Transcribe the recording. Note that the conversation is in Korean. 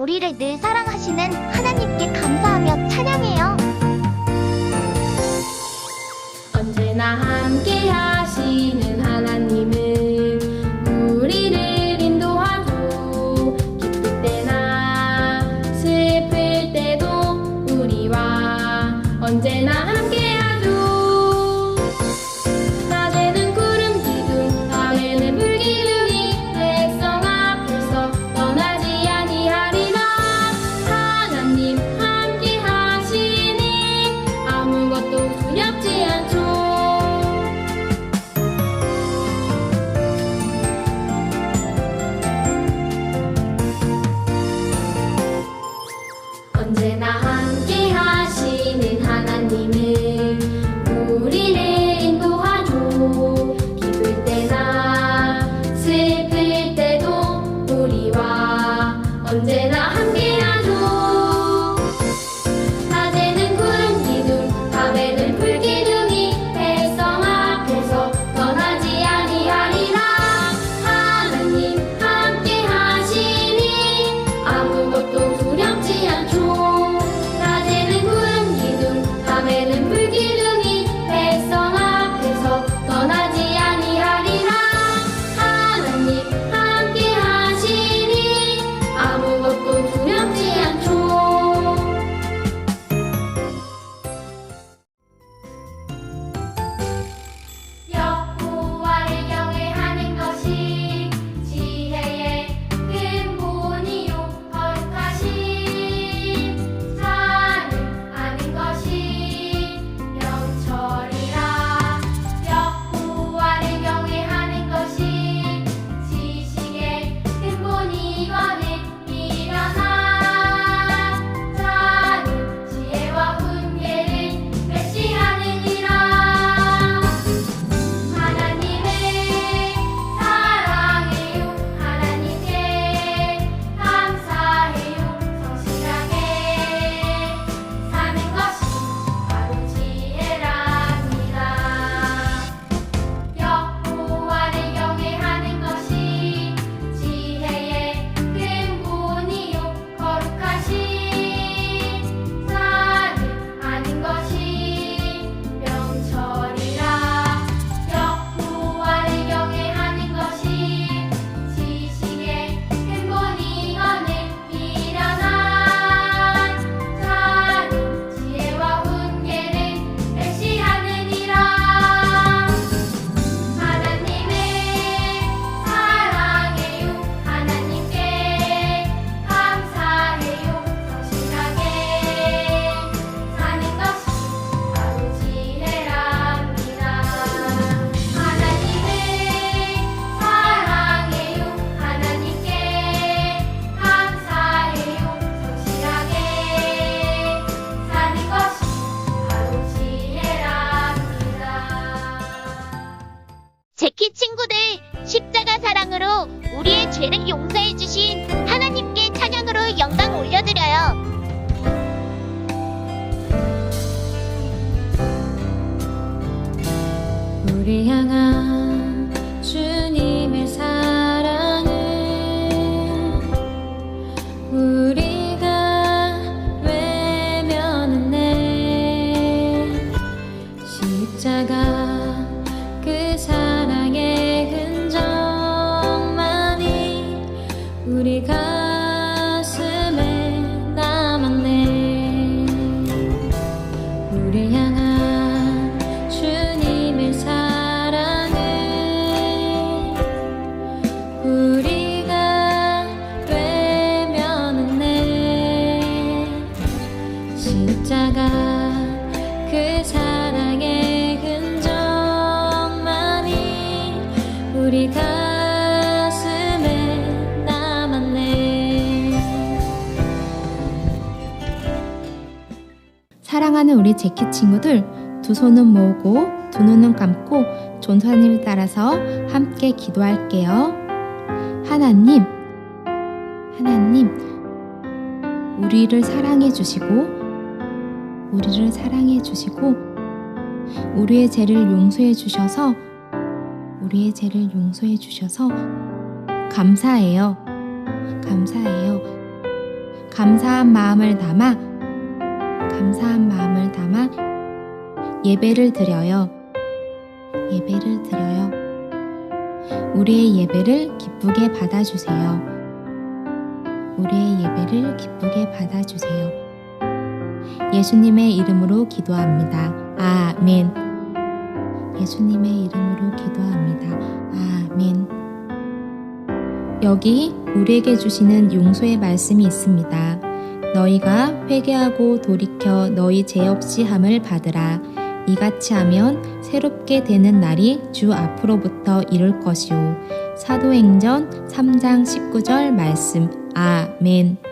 우리를 늘 사랑하시는 하나님께 감사하며 찬양해요. 언제나 함께한 우리의 죄를 용서해 주신 하나님께 찬양으로 영광 올려드려요. 우리 향한 우리 가슴에 남았네. 우리 향한 주님의 사랑은 우리가 외면했네. 십자가 그 사랑의 흔적만이 우리가 사랑하는 우리 재킷 친구들 두 손은 모으고 두 눈은 감고 존사님을 따라서 함께 기도할게요. 하나님, 하나님, 우리를 사랑해 주시고, 우리를 사랑해 주시고, 우리의 죄를 용서해 주셔서, 우리의 죄를 용서해 주셔서, 감사해요. 감사해요. 감사한 마음을 담아 감사한 마음을 담아 예배를 드려요. 예배를 드려요. 우리의 예배를 기쁘게 받아주세요. 우리의 예배를 기쁘게 받아주세요. 예수님의 이름으로 기도합니다. 아멘. 예수님의 이름으로 기도합니다. 아멘. 여기 우리에게 주시는 용서의 말씀이 있습니다. 너희가 회개하고 돌이켜 너희 죄 없이 함을 받으라. 이같이 하면 새롭게 되는 날이 주 앞으로부터 이룰 것이요. 사도행전 3장 19절 말씀. 아멘.